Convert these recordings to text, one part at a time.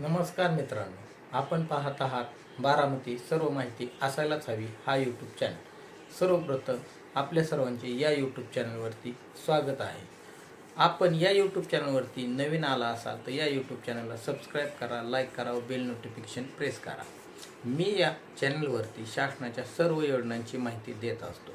नमस्कार मित्रांनो आपण पाहत आहात बारामती सर्व माहिती असायलाच हवी हा यूट्यूब चॅनल सर्वप्रथम आपल्या सर्वांचे या यूट्यूब चॅनलवरती स्वागत आहे. आपण या यूट्यूब चॅनलवरती नवीन आला असाल तर या यूट्यूब चॅनलला सबस्क्राईब करा लाईक करा व बेल नोटिफिकेशन प्रेस करा. मी या चॅनलवरती शासनाच्या सर्व योजनांची माहिती देत असतो.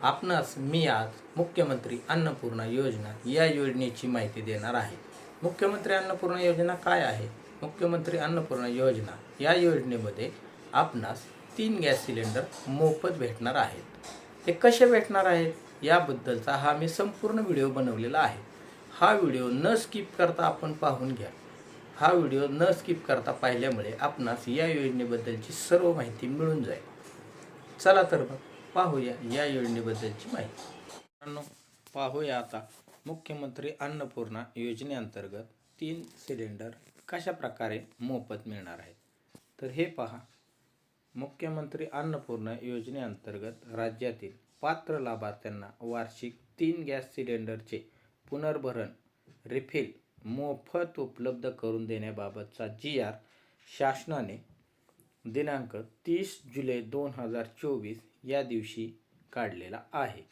आपणास मी आज मुख्यमंत्री अन्नपूर्णा योजना या योजनेची माहिती देणार आहे. मुख्यमंत्री अन्नपूर्णा योजना काय आहे? मुख्यमंत्री अन्नपूर्णा योजना. या योजनेमध्ये आपणास तीन गॅस सिलेंडर मोफत भेटणार आहेत. ते कसे भेटणार आहेत? याबद्दलचा हा मी संपूर्ण व्हिडिओ बनवलेला आहे. हा व्हिडिओ न स्किप करता आपण पाहून घ्या. हा व्हिडिओ न स्किप करता पाहिल्यामुळे आपणास या योजनेबद्दलची सर्व माहिती मिळून जाईल. चला तर मग पाहूया या योजनेबद्दलची माहिती. पाहूया आता मुख्यमंत्री अन्नपूर्णा योजनेअंतर्गत तीन सिलेंडर कशा प्रकारे मोफत मिळणार आहेत तर हे पहा. मुख्यमंत्री अन्नपूर्णा योजनेअंतर्गत राज्यातील पात्र लाभार्थ्यांना वार्षिक तीन गॅस सिलेंडरचे पुनर्भरण रिफिल मोफत उपलब्ध करून देण्याबाबतचा जी आर शासनाने दिनांक तीस जुलै दोन हजार चोवीस या दिवशी काढलेला आहे.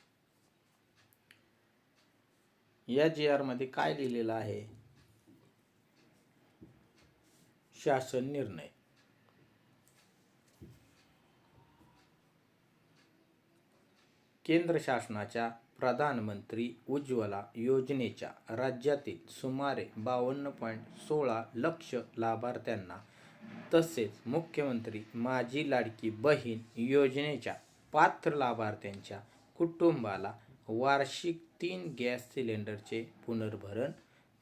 या जी आरमध्ये काय लिहिलेलं आहे? शासन निर्णय. केंद्र शासनाच्या प्रधानमंत्री उज्ज्वला योजनेच्या राज्यातील सुमारे बावन्न पॉईंट सोळा लक्ष लाभार्थ्यांना तसेच मुख्यमंत्री माझी लाडकी बहीण योजनेच्या पात्र लाभार्थ्यांच्या कुटुंबाला वार्षिक तीन गॅस सिलेंडरचे पुनर्भरण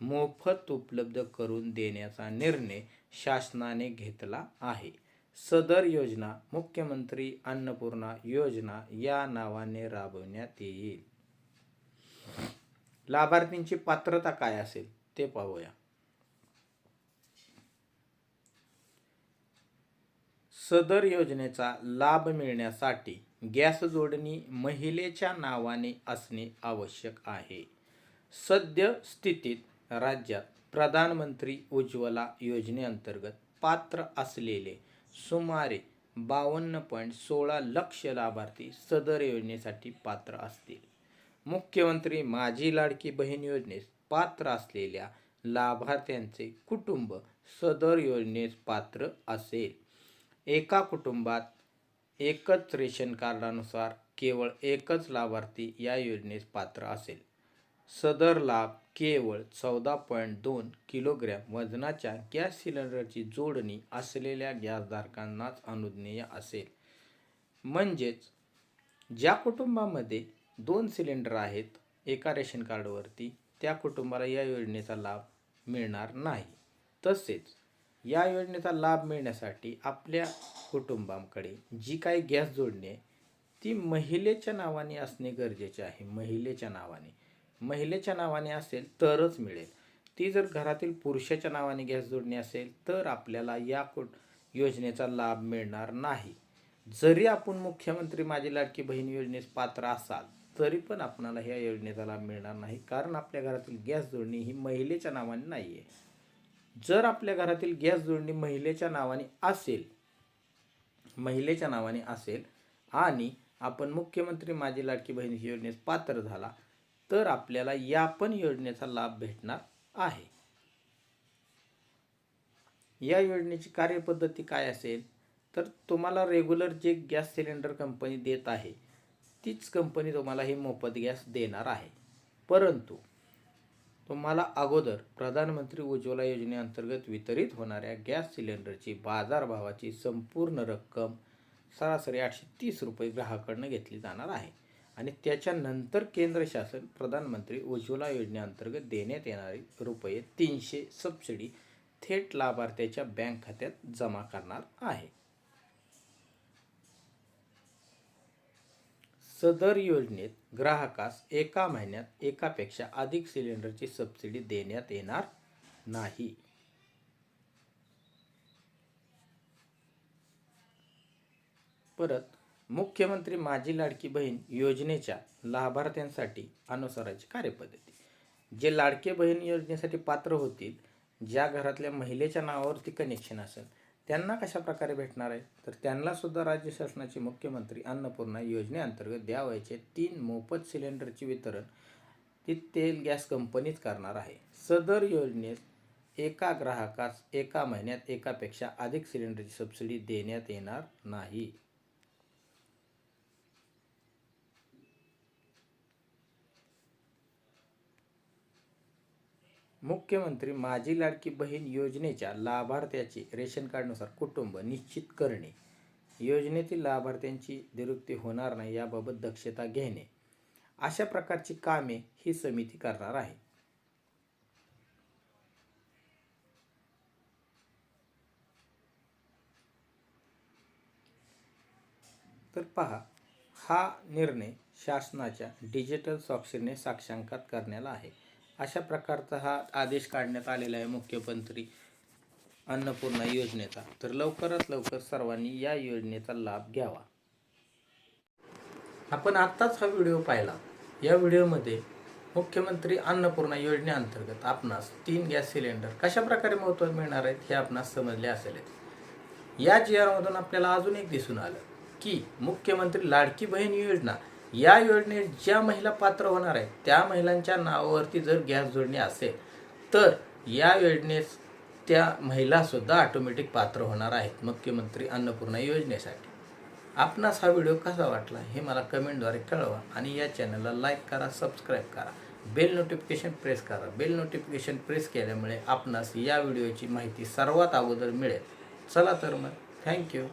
मोफत उपलब्ध करून देण्याचा निर्णय शासनाने घेतला आहे. सदर योजना मुख्यमंत्री अन्नपूर्णा योजना या नावाने राबवण्यात येईल. लाभार्थींची पात्रता काय असेल ते पाहूया. सदर योजनेचा लाभ मिळण्यासाठी गॅस जोडणी महिलेच्या नावाने असणे आवश्यक आहे. सद्य स्थितीत राज्यात प्रधानमंत्री उज्ज्वला योजनेअंतर्गत पात्र असलेले सुमारे बावन्न पॉईंट सोळा लक्ष लाभार्थी सदर योजनेसाठी पात्र असतील. मुख्यमंत्री माझी लाडकी बहीण योजनेस पात्र असलेल्या लाभार्थ्यांचे कुटुंब सदर योजनेस पात्र असेल. एका कुटुंबात एकच रेशन कार्डानुसार केवळ एकच लाभार्थी या योजनेस पात्र असेल. सदर लाभ केवळ चौदा पॉईंट दोन किलोग्रॅम वजनाच्या गॅस सिलेंडरची जोडणी असलेल्या गॅसधारकांनाच अनुज्ञेय असेल. म्हणजेच ज्या कुटुंबामध्ये दोन सिलेंडर आहेत एका रेशन कार्डवरती त्या कुटुंबाला या योजनेचा लाभ मिळणार नाही. तसेच या योजनेचा लाभ मिळण्यासाठी आपल्या कुटुंबाकडे जी काही गॅस जोडणी आहे ती महिलेच्या नावाने असणे गरजेचे आहे. महिलेच्या नावाने. महिलेच्या नावाने असेल तरच मिळेल. ती जर घरातील पुरुषाच्या नावाने गॅस जोडणी असेल तर आपल्याला या कुट योजनेचा लाभ मिळणार नाही. जरी आपण मुख्यमंत्री माझी लाडकी बहीण योजनेस पात्र असाल तरी पण आपणाला ह्या योजनेचा लाभ मिळणार नाही. कारण आपल्या घरातील गॅस जोडणी ही महिलेच्या नावाने नाही आहे जर आपल्या घरातील गॅस जोडणी महिलेच्या नावाने असेल महिलेच्या नावाने असेल आणि आपण मुख्यमंत्री माझी लाडकी बहीण ही योजनेस पात्र झाला तर आपल्याला या पण योजनेचा लाभ भेटणार आहे. या योजनेची कार्यपद्धती काय असेल? तर तुम्हाला रेग्युलर जे गॅस सिलेंडर कंपनी देत आहे तीच कंपनी तुम्हाला हे मोफत गॅस देणार आहे. परंतु तुम्हाला अगोदर प्रधानमंत्री उज्ज्वला योजनेअंतर्गत वितरित होणाऱ्या गॅस सिलेंडरची बाजारभावाची संपूर्ण रक्कम सरासरी आठशे तीस रुपये ग्राहकाकडनं घेतली जाणार आहे. आणि त्याच्यानंतर केंद्र शासन प्रधानमंत्री उज्ज्वला योजनेअंतर्गत देण्यात येणारी रुपये तीनशे सबसिडी थेट लाभार्थ्याच्या बँक खात्यात जमा करणार आहे. सदर योजनेत ग्राहकास एका महिन्यात एकापेक्षा अधिक सिलेंडरची सबसिडी देण्यात येणार नाही. परत मुख्यमंत्री माझी लाडकी बहीण योजनेच्या लाभार्थ्यांसाठी अनुसाराची कार्यपद्धती. जे लाडके बहीण योजनेसाठी पात्र होतील ज्या घरातल्या महिलेच्या नावावरती कनेक्शन असेल त्यांना कशा प्रकारे भेटणार आहे? तर त्यांनासुद्धा राज्य शासनाचे मुख्यमंत्री अन्नपूर्णा योजनेअंतर्गत द्यावायचे तीन मोफत सिलेंडरचे वितरण ती तेल गॅस कंपनीच करणार आहे. सदर योजनेत एका ग्राहकास एका महिन्यात एकापेक्षा अधिक सिलेंडरची सबसिडी देण्यात येणार नाही. मुख्यमंत्री माझी लाडकी बहीण योजनेच्या लाभार्थ्याचे रेशन कार्डनुसार कुटुंब निश्चित करणे. योजनेतील लाभार्थ्यांची नियुक्ती होणार नाही याबाबत दक्षता घेणे. अशा प्रकारची कामे ही समिती करणार आहे. तर पहा हा निर्णय शासनाच्या डिजिटल स्वाक्षरीने साक्षांकात करण्याला आहे. अशा प्रकारचा हा आदेश काढण्यात आलेला आहे मुख्यमंत्री अन्नपूर्णा योजनेचा. तर लवकरात लवकर सर्वांनी या योजनेचा लाभ घ्यावा. आपण आत्ताच हा व्हिडिओ पाहिला. या व्हिडिओमध्ये मुख्यमंत्री अन्नपूर्णा योजनेअंतर्गत आपणास तीन गॅस सिलेंडर कशा प्रकारे महत्त्व मिळणार आहेत हे आपणास समजले असेलच या जी आरमधून आपल्याला अजून एक दिसून आलं की मुख्यमंत्री लाडकी बहीण योजना या योजनेत ज्या महिला पात्र होणार आहेत त्या महिलांच्या नावावरती जर गॅस जोडणी असेल तर या योजनेस त्या महिलासुद्धा ऑटोमॅटिक पात्र होणार आहेत मुख्यमंत्री अन्नपूर्णा योजनेसाठी. आपणास हा व्हिडिओ कसा वाटला हे मला कमेंटद्वारे कळवा आणि या चॅनलला लाईक करा सबस्क्राईब करा. बेल नोटिफिकेशन प्रेस करा. बेल नोटिफिकेशन प्रेस केल्यामुळे आपणास या व्हिडिओची माहिती सर्वात अगोदर मिळेल. चला तर मग. थँक्यू